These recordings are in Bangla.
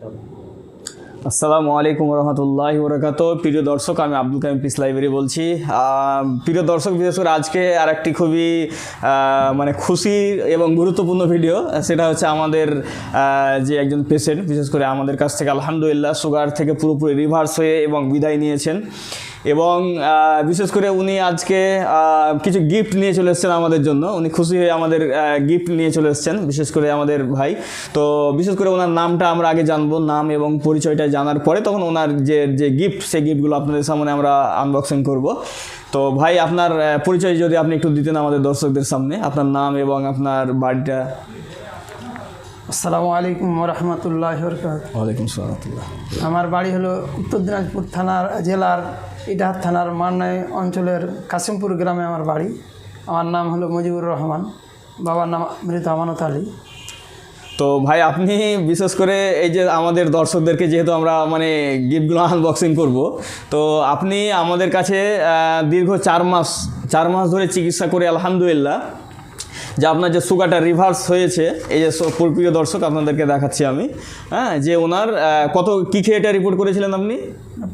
আসসালামু আলাইকুম রহমতুল্লাহ বরকাত প্রিয় দর্শক, আমি আব্দুল কামিম পিস লাইব্রেরি বলছি। প্রিয় দর্শক, বিশেষ করে আজকে আর একটি খুবই মানে খুশি এবং গুরুত্বপূর্ণ ভিডিও। সেটা হচ্ছে আমাদের যে একজন পেশেন্ট বিশেষ করে আমাদের কাছ থেকে আলহামদুলিল্লাহ সুগার থেকে পুরোপুরি রিভার্স হয়ে এবং বিদায় নিয়েছেন। এবং বিশেষ করে উনি আজকে কিছু গিফট নিয়ে চলে এসেছেন আমাদের জন্য। উনি খুশি হয়ে আমাদের গিফট নিয়ে চলে এসেছেন বিশেষ করে আমাদের ভাই। তো বিশেষ করে ওনার নামটা আমরা আগে জানব নাম এবং পরিচয়টা জানার পরে তখন ওনার যে যে গিফট সেই গিফটগুলো আপনাদের সামনে আমরা আনবক্সিং করব। তো ভাই আপনার পরিচয় যদি আপনি একটু দিতেন আমাদের দর্শকদের সামনে আপনার নাম এবং আপনার বাড়িটা। আসসালামু আলাইকুম রহমতুল্লাহ ওয়ালাইকুম সালাম আমার বাড়ি হলো উত্তর দিনাজপুর থানার জেলার ইটাহার থানার মান্নাই অঞ্চলের কাশিমপুর গ্রামে আমার বাড়ি। আমার নাম হলো মুজিবুর রহমান। বাবার নাম মৃত আমানত আলী। তো ভাই, আপনি বিশেষ করে এই যে আমাদের দর্শকদেরকে যেহেতু আমরা মানে গিফটগুলো আনবক্সিং করব, তো আপনি আমাদের কাছে দীর্ঘ চার মাস চার মাস ধরে চিকিৎসা করে আলহামদুলিল্লাহ। যে আপনার যে সুগারটা রিভার্স হয়েছে এই যে প্রিয় দর্শক আপনাদেরকে দেখাচ্ছি আমি। হ্যাঁ যে ওনার কত কী খেয়ে এটা রিপোর্ট করেছিলেন আপনি?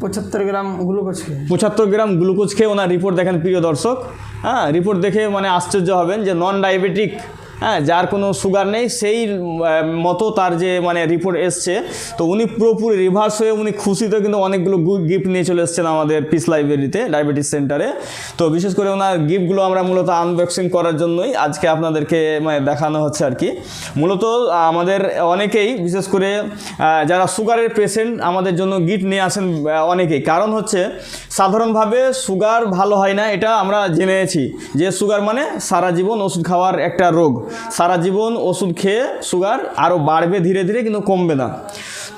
পঁচাত্তর গ্রাম গ্লুকোজ খেয়ে। পঁচাত্তর গ্রাম গ্লুকোজ খেয়ে ওনার রিপোর্ট দেখেন প্রিয় দর্শক। হ্যাঁ রিপোর্ট দেখে মানে আশ্চর্য হবেন যে নন ডায়াবেটিক হ্যাঁ যার কোনো সুগার নেই, সেই মতো তার যে মানে রিপোর্ট এসছে। তো উনি পুরোপুরি রিভার্স হয়ে উনি খুশিতে কিন্তু অনেকগুলো গিফট নিয়ে চলে এসেছেন আমাদের পিস লাইব্রেরিতে ডায়াবেটিস সেন্টারে তো বিশেষ করে ওনার গিফটগুলো আমরা মূলত আনবক্সিং করার জন্যই আজকে আপনাদেরকে মানে দেখানো হচ্ছে আর কি। মূলত আমাদের অনেকেই, বিশেষ করে যারা সুগারের পেশেন্ট আমাদের জন্য গিফট নিয়ে আসেন অনেকেই। কারণ হচ্ছে, সাধারণভাবে সুগার ভালো হয় না, এটা আমরা জেনেছি। যে সুগার মানে সারা জীবন ওষুধ খাওয়ার একটা রোগ। সারা জীবন ওষুধ খেয়ে সুগার আরও বাড়বে ধীরে ধীরে, কিন্তু কমবে না।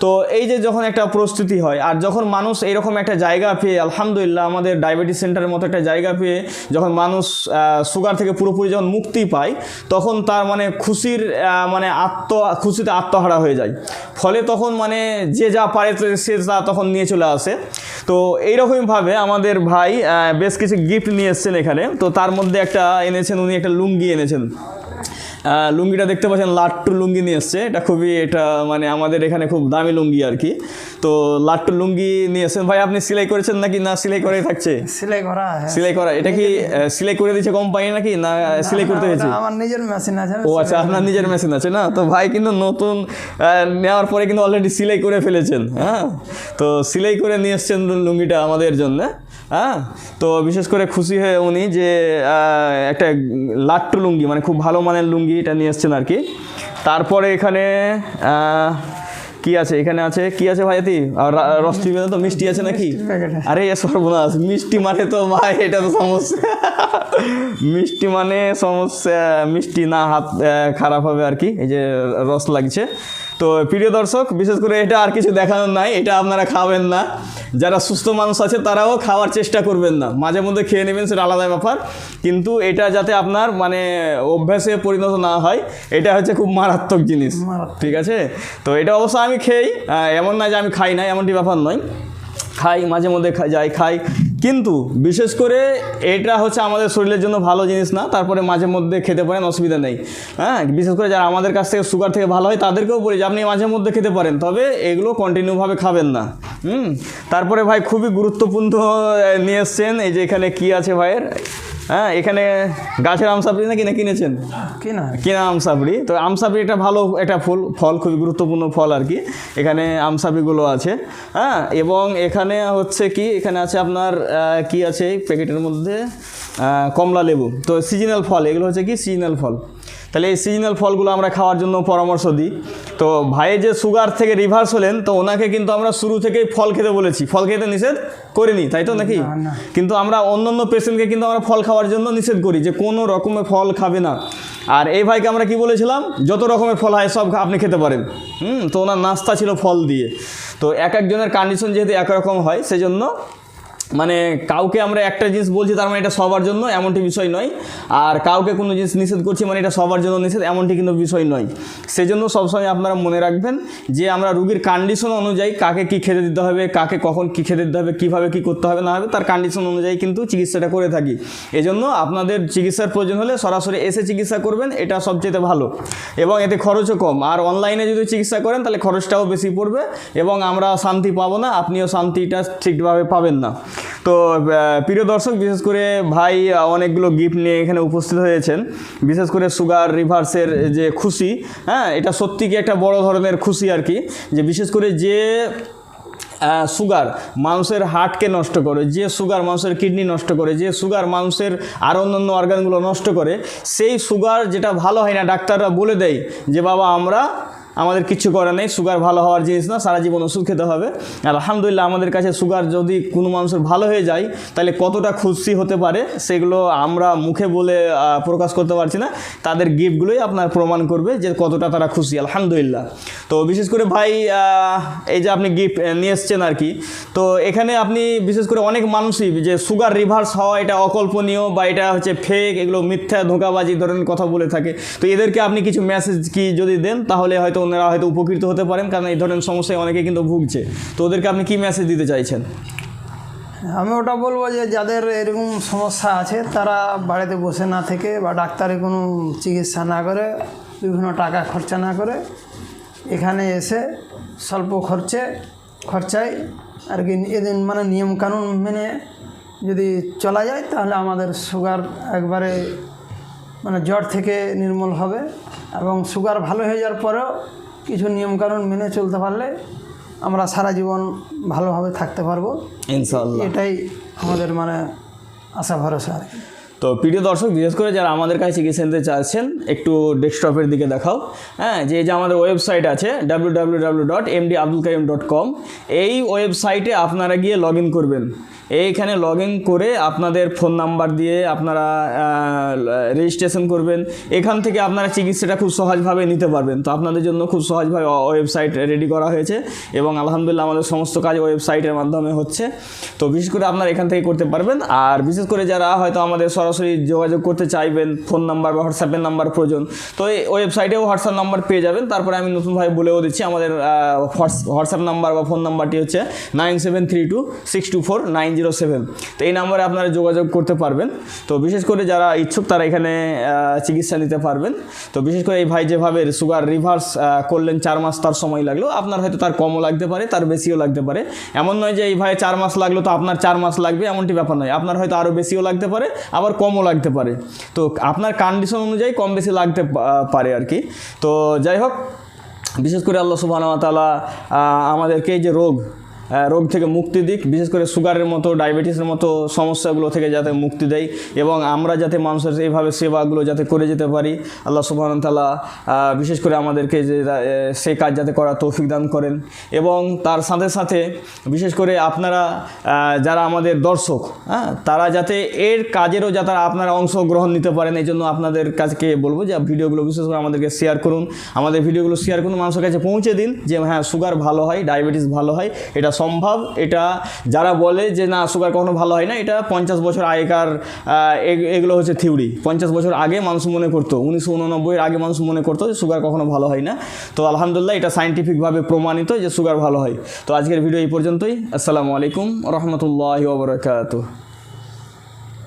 তো এই যে যখন একটা প্রস্তুতি হয়, আর যখন মানুষ এইরকম একটা জায়গা পেয়ে, আলহামদুলিল্লাহ আমাদের ডায়াবেটিস সেন্টারের মতো একটা জায়গা পেয়ে, যখন মানুষ সুগার থেকে পুরোপুরি যখন মুক্তি পায়, তখন তার মানে খুশির মানে আত্ম, খুশিতে আত্মহারা হয়ে যায়। ফলে তখন মানে যে যা পারে সে যা তখন নিয়ে চলে আসে। তো এইরকমভাবে আমাদের ভাই বেশ কিছু গিফট নিয়ে এসেছেন এখানে। তো তার মধ্যে একটা এনেছেন, উনি একটা লুঙ্গি এনেছেন। লুঙ্গিটা দেখতে পাচ্ছেন লাট্টু লুঙ্গি নিয়ে এসছে। এটা খুবই এটা মানে আমাদের এখানে খুব দামি লুঙ্গি আর কি। তো লাট্টু লুঙ্গি নিয়ে এসছেন। ভাই আপনি সেলাই করেছেন নাকি না সেলাই করেই থাকছে? সেলাই করা হ্যাঁ। সেলাই করা এটা কি সেলাই করে দিয়েছে কোম্পানি নাকি না সেলাই করতে হয়েছে? আমার নিজের মেশিন আছে ও আচ্ছা আপনার নিজের মেশিন আছে না? তো ভাই কিন্তু নতুন নেওয়ার পরে কিন্তু অলরেডি সেলাই করে ফেলেছেন হ্যাঁ? তো সেলাই করে নিয়ে এসছেন লুঙ্গিটা আমাদের জন্য। হ্যাঁ? তো বিশেষ করে খুশি হয়ে উনি যে একটা লাট্টু লুঙ্গি মানে খুব ভালো মানের লুঙ্গি এটা নিয়ে এসছেন আর কি। তারপরে এখানে কি আছে? এখানে আছে কি আছে ভাইয়াতি আর রসটি তো মিষ্টি আছে নাকি? আরে এ সর্বনাশ মিষ্টি মানে তো ভাই এটা তো সমস্যা। মিষ্টি মানে সমস্যা মিষ্টি না হাত খারাপ হবে আর কি এই যে রস লাগছে। তো প্রিয় দর্শক বিশেষ করে এটা আর কিছু দেখানোর নাই এটা আপনারা খাবেন না। যারা সুস্থ মানুষ আছে তারাও খাওয়ার চেষ্টা করবেন না। মাঝে মধ্যে খেয়ে নেবেন সেটা আলাদা ব্যাপার। কিন্তু এটা যাতে আপনার মানে অভ্যাসে পরিণত না হয় এটা হচ্ছে খুব মারাত্মক জিনিস। ঠিক আছে? তো এটা অবশ্য আমি খেই এমন না যে আমি খাই না এমনটি ব্যাপার নয়। খাই মাঝে মধ্যে যাই খাই। কিন্তু বিশেষ করে এটা হচ্ছে আমাদের শরীরের জন্য ভালো জিনিস না, তারপরে মাঝে মধ্যে খেতে পারেন, অসুবিধা নেই। হ্যাঁ বিশেষ করে যারা আমাদের কাছ থেকে সুগার থেকে ভালো হয়, তাদেরকেও বলি যে আপনি মাঝে মধ্যে খেতে পারেন, তবে এগুলো কন্টিনিউভাবে খাবেন না। হুম, তারপরে ভাই খুবই গুরুত্বপূর্ণ নিয়ে এসছেন, এই যে এখানে কি আছে ভাইয়ের? হ্যাঁ এখানে গাছের আমসাপড়ি না না কিনেছেন? কিনা। কিনা আমসাবড়ি তো আমসাবড়ি এটা ভালো একটা ফুল ফল খুবই গুরুত্বপূর্ণ ফল আর কি। এখানে আমসাবড়িগুলো আছে। হ্যাঁ এবং এখানে হচ্ছে কি এখানে আছে আপনার কি আছে এই প্যাকেটের মধ্যে? কমলা লেবু। তো সিজনাল ফল এগুলো হচ্ছে কি সিজনাল ফল। তাহলে এই সিজনাল ফলগুলো আমরা খাওয়ার জন্য পরামর্শ দিই। তো ভাই যে সুগার থেকে রিভার্স হলেন তো ওনাকে কিন্তু আমরা শুরু থেকেই ফল খেতে বলেছি। ফল খেতে নিষেধ করিনি তাই তো নাকি। কিন্তু আমরা অন্য অন্য পেশেন্টকে কিন্তু আমরা ফল খাওয়ার জন্য নিষেধ করি যে কোনো রকমের ফল খাবে না। আর এই ভাইকে আমরা কি বলেছিলাম? যত রকমের ফল হয় সব আপনি খেতে পারেন। হুম তো ওনার নাস্তা ছিল ফল দিয়ে। তো এক একজনের কন্ডিশন যেহেতু একরকম হয় সেজন্য মানে কাউকে আমরা একটা জিনিস বলছি, তার মানে এটা সবার জন্য এমনটি বিষয় নয়। আর কাউকে কোনো জিনিস নিষেধ করছি মানে এটা সবার জন্য নিষেধ, এমনটি কিন্তু বিষয় নয়। সেজন্য সবসময় আপনারা মনে রাখবেন যে আমরা রুগীর কন্ডিশন অনুযায়ী কাকে কি খেতে দিতে হবে, কাকে কখন কি খেতে দিতে হবে, কীভাবে কী করতে হবে, না হবে, তার কন্ডিশন অনুযায়ী কিন্তু চিকিৎসাটা করে থাকি। এজন্য আপনাদের চিকিৎসার প্রয়োজন হলে সরাসরি এসে চিকিৎসা করবেন, এটা সবচেয়ে ভালো। এবং এতে খরচও কম। আর অনলাইনে যদি চিকিৎসা করেন, তাহলে খরচটাও বেশি পড়বে এবং আমরা শান্তি পাবো না, আপনিও শান্তিটা ঠিকভাবে পাবেন না। তো প্রিয় দর্শক, বিশেষ করে ভাই অনেকগুলো গিফট নিয়ে এখানে উপস্থিত হয়েছেন। বিশেষ করে সুগার রিভার্সের যে খুশি হ্যাঁ এটা সত্যি কি একটা বড় ধরনের খুশি আর কি? যে বিশেষ করে যে সুগার মানুষের হার্টকে নষ্ট করে, যে সুগার মানুষের কিডনি নষ্ট করে, যে সুগার মানুষের আর অন্যান্য অর্গানগুলো নষ্ট করে, সেই সুগার যেটা ভালো হয় না, ডাক্তাররা বলে দেয় যে, বাবা, আমরা আমাদের কিছু করার নেই সুগার ভালো হওয়ার জিনিস না, সারা জীবন ওষুধ খেতে হবে। আর আলহামদুলিল্লাহ আমাদের কাছে সুগার যদি কোনো মানুষের ভালো হয়ে যায়, তাহলে কতটা খুশি হতে পারে সেগুলো আমরা মুখে বলে প্রকাশ করতে পারছি না। তাদের গিফটগুলোই আপনার প্রমাণ করবে যে কতটা তারা খুশি, আলহামদুলিল্লাহ। তো বিশেষ করে ভাই এই যে আপনি গিফট নিয়ে এসছেন আর কি, তো এখানে আপনি বিশেষ করে অনেক মানুষই যে সুগার রিভার্স হওয়া এটা অকল্পনীয় বা এটা হচ্ছে ফেক এগুলো মিথ্যা, ধোঁকাবাজি ধরনের কথা বলে থাকে। তো এদেরকে আপনি কিছু মেসেজ কি যদি দেন, তাহলে হয়তো ওনারা হয়তো উপকৃত হতে পারেন, কারণ এই ধরনের সমস্যায় অনেকে কিন্তু ভুগছে। তো ওদেরকে আপনি কি মেসেজ দিতে চাইছেন? আমি ওটা বলব যে, যাদের এরকম সমস্যা আছে, তারা বাড়িতে বসে না থেকে বা ডাক্তারে কোনো চিকিৎসা না করে, বিভিন্ন টাকা খরচা না করে, এখানে এসে স্বল্প খরচে, খরচায় আর কি এদিন মানে নিয়মকানুন মেনে যদি চলা যায়, তাহলে আমাদের সুগার একবারে মানে জ্বর থেকে নির্মূল হবে এবং সুগার ভালো হয়ে যাওয়ার পরেও কিছু নিয়মকানুন মেনে চলতে পারলে আমরা সারা জীবন ভালোভাবে থাকতে পারব। ইনশাআল্লাহ। এটাই আমাদের মানে আশা ভরসা আর কি। তো প্রিয় দর্শক বিশেষ করে যারা আমাদের কাছে চিকিৎসা নিতে চাচ্ছেন একটু ডেস্কটপের দিকে দেখাও। হ্যাঁ যে যে আমাদের ওয়েবসাইট আছে W W W dot MD Abdul Kaim dot com এই ওয়েবসাইটে আপনারা গিয়ে লগ ইন করবেন। এইখানে লগ ইন করে আপনাদের ফোন নাম্বার দিয়ে আপনারা রেজিস্ট্রেশন করবেন। এখান থেকে আপনারা চিকিৎসাটা খুব সহজভাবে নিতে পারবেন। তো আপনাদের জন্য খুব সহজভাবে ওয়েবসাইট রেডি করা হয়েছে এবং আলহামদুলিল্লাহ আমাদের সমস্ত কাজ ওয়েবসাইটের মাধ্যমে হচ্ছে। তো বিশেষ করে আপনারা এখান থেকে করতে পারবেন। আর বিশেষ করে যারা হয়তো আমাদের সরাসরি যোগাযোগ করতে চাইবেন ফোন নাম্বার বা হোয়াটসঅ্যাপের নাম্বার প্রয়োজন, তো এই ওয়েবসাইটেও হোয়াটসঅ্যাপ নাম্বার পেয়ে যাবেন। তারপরে আমি নতুনভাবে বলেও দিচ্ছি, আমাদের হোয়াটসঅ্যাপ নাম্বার বা ফোন নাম্বারটি হচ্ছে nine seven three two six two four nine zero seven. তো এই নাম্বারে আপনারা যোগাযোগ করতে পারবেন। তো বিশেষ করে যারা ইচ্ছুক, তারা এখানে চিকিৎসা নিতে পারবেন। তো বিশেষ করে এই ভাই যেভাবে সুগার রিভার্স করলেন, চার মাস তার সময় লাগল, আপনার হয়তো তার কমও লাগতে পারে, তার বেশিও লাগতে পারে। এমন নয় যে এই ভাই চার মাস লাগল তো আপনার চার মাস লাগবে, এমনটি ব্যাপার নয়। আপনার হয়তো আরও বেশিও লাগতে পারে, আবার কমও লাগতে পারে। তো আপনার কন্ডিশন অনুযায়ী কম বেশি লাগতে পারে আর কি। তো যাই হোক, বিশেষ করে আল্লাহ সুবাহ আমাদেরকে এই যে রোগ রোগ থেকে মুক্তি দিক, বিশেষ করে সুগারের মতো, ডায়াবেটিসের মতো সমস্যাগুলো থেকে যাতে মুক্তি দেয় এবং আমরা যাতে মানুষের এইভাবে সেবাগুলো যাতে করে যেতে পারি। আল্লাহ সুবাহ তালা বিশেষ করে আমাদেরকে যে সেই কাজ যাতে করার তৌফিক দান করেন এবং তার সাথে সাথে বিশেষ করে আপনারা যারা আমাদের দর্শক হ্যাঁ তারা যাতে এর কাজেরও যাতে আপনারা অংশগ্রহণ নিতে পারেন, এই জন্য আপনাদের কাছকে বলব যে, ভিডিওগুলো বিশেষ করে আমাদেরকে শেয়ার করুন। আমাদের ভিডিওগুলো শেয়ার করুন, মানুষের কাছে পৌঁছে দিন যে হ্যাঁ সুগার ভালো হয়, ডায়াবেটিস ভালো হয়, এটা সম্ভব। এটা যারা বলে যে, না, সুগার কখনো ভালো হয় না, এটা পঞ্চাশ বছর আগেকার এগুলো হচ্ছে থিওরি। পঞ্চাশ বছর আগে মানুষ মনে করতো, উনিশশো উননব্বইয়ের আগে মানুষ মনে করতো যে, সুগার কখনো ভালো হয় না। তো আলহামদুলিল্লাহ এটা সাইন্টিফিকভাবে প্রমাণিত যে, সুগার ভালো হয়। তো আজকের ভিডিও এই পর্যন্তই। আসসালামু আলাইকুম রহমতুল্লাহ ওবরাকাতুহ